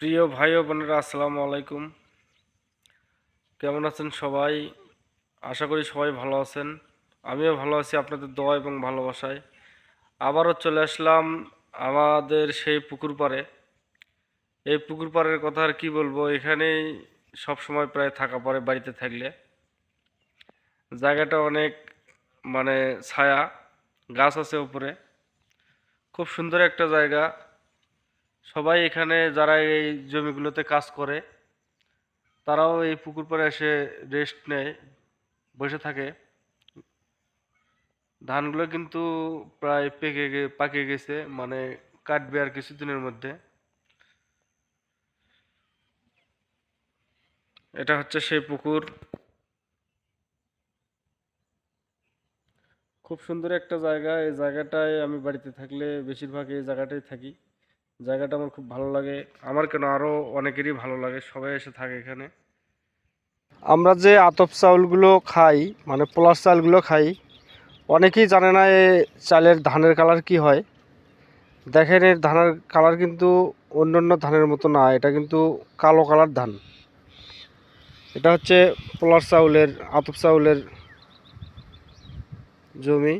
প্রিয় ভাই ও বোনেরা, আসসালামু আলাইকুম। কেমন আছেন সবাই? আশা করি সবাই ভালো আছেন। আমিও ভালো আছি আপনাদের দোয়া এবং ভালোবাসায়। আবারও চলে আসলাম আমাদের সেই পুকুর পাড়ে। এই পুকুর পাড়ের কথা আর কি বলব, এখানেই সব সময় প্রায় থাকা পড়ে বাড়িতে থাকলে। জায়গাটা অনেক মানে ছায়া, গাছ আছে উপরে। খুব সুন্দর একটা জায়গা। সবাই এখানে যারা এই জমিগুলোতে কাজ করে, তারাও এই পুকুর পাড়ে এসে রেস্ট নেয়, বসে থাকে। ধানগুলো কিন্তু প্রায় পেকে পাকে গেছে মানে কাটবে আর কিছুদিনের মধ্যে। এটা হচ্ছে সেই পুকুর। খুব সুন্দর একটা জায়গা। এই জায়গাটায় আমি বাড়িতে থাকলে বেশিরভাগ এই জায়গাটাই থাকি। জায়গাটা আমার খুব ভালো লাগে। আমার কেন আরও অনেকেরই ভালো লাগে, সবাই এসে থাকে এখানে। আমরা যে আতপ চাউলগুলো খাই মানে পোলার চাউলগুলো খাই, অনেকেই জানে না এ চালের ধানের কালার কি হয়। দেখেন এর ধানের কালার কিন্তু অন্য অন্য ধানের মতো না, এটা কিন্তু কালো কালার ধান। এটা হচ্ছে পোলার চাউলের, আতপ চাউলের জমি।